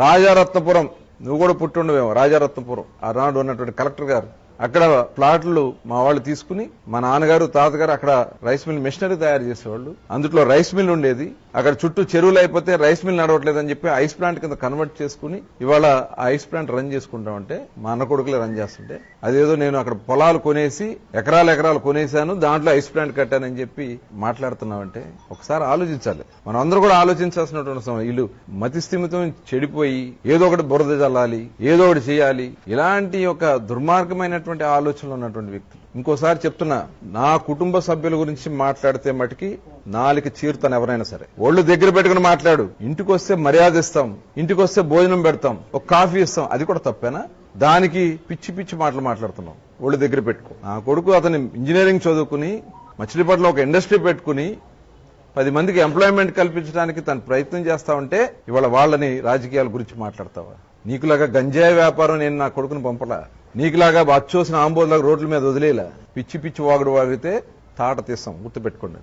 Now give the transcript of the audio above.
రాజారత్నపురం. నువ్వు కూడా పుట్టుండవేమో రాజారత్నపురం. ఆనాడు ఉన్నటువంటి కలెక్టర్ గారు. అక్కడ ప్లాట్లు మా వాళ్ళు తీసుకుని మా నాన్నగారు తాతగారు అక్కడ రైస్ మిల్ మిషనరీ తయారు చేసేవాళ్ళు. అందులో రైస్ మిల్ ఉండేది. అక్కడ చుట్టూ చెరువులు అయిపోతే రైస్ మిల్ నడవట్లేదని చెప్పి ఐస్ ప్లాంట్ కింద కన్వర్ట్ చేసుకుని ఇవాళ ఐస్ ప్లాంట్ రన్ చేసుకుంటామంటే మా అన్న కొడుకులే రన్ చేస్తుంటే అదేదో నేను అక్కడ పొలాలు కొనేసి ఎకరాలు ఎకరాలు కొనేసాను దాంట్లో ఐస్ ప్లాంట్ కట్టానని చెప్పి మాట్లాడుతున్నామంటే ఒకసారి ఆలోచించాలి. మనం అందరూ కూడా ఆలోచించాల్సినటువంటి సమయం. వీళ్ళు మతిస్థిమితం చెడిపోయి ఏదో ఒకటి బురద చల్లాలి ఏదో ఒకటి చేయాలి. ఇలాంటి ఒక దుర్మార్గమైనటువంటి ఆలోచనలు ఉన్నటువంటి వ్యక్తులు. ఇంకోసారి చెప్తున్నా నా కుటుంబ సభ్యుల గురించి మాట్లాడితే మటుకి నాలుక చీరుతాను ఎవరైనా సరే. ఒళ్ళు దగ్గర పెట్టుకుని మాట్లాడు. ఇంటికి వస్తే మర్యాద ఇస్తాం. ఇంటికి వస్తే భోజనం పెడతాం. ఒక కాఫీ ఇస్తాం. అది కూడా తప్పేనా? దానికి పిచ్చి పిచ్చి మాటలు మాట్లాడుతున్నాం. ఒళ్ళు దగ్గర పెట్టుకో. నా కొడుకు అతని ఇంజనీరింగ్ చదువుకుని మచిలీపట్ల ఒక ఇండస్ట్రీ పెట్టుకుని పది మందికి ఎంప్లాయ్మెంట్ కల్పించడానికి తను ప్రయత్నం చేస్తా ఉంటే ఇవాళ వాళ్ళని రాజకీయాల గురించి మాట్లాడతావా? నీకులాగా గంజాయి వ్యాపారం నేను నా కొడుకుని పంపలా. నీకులాగా అచ్చోసిన ఆంబోలాగా రోడ్ల మీద వదిలేలా. పిచ్చి పిచ్చి వాగుడు వాగితే తాట తీస్తాం గుర్తుపెట్టుకోండి.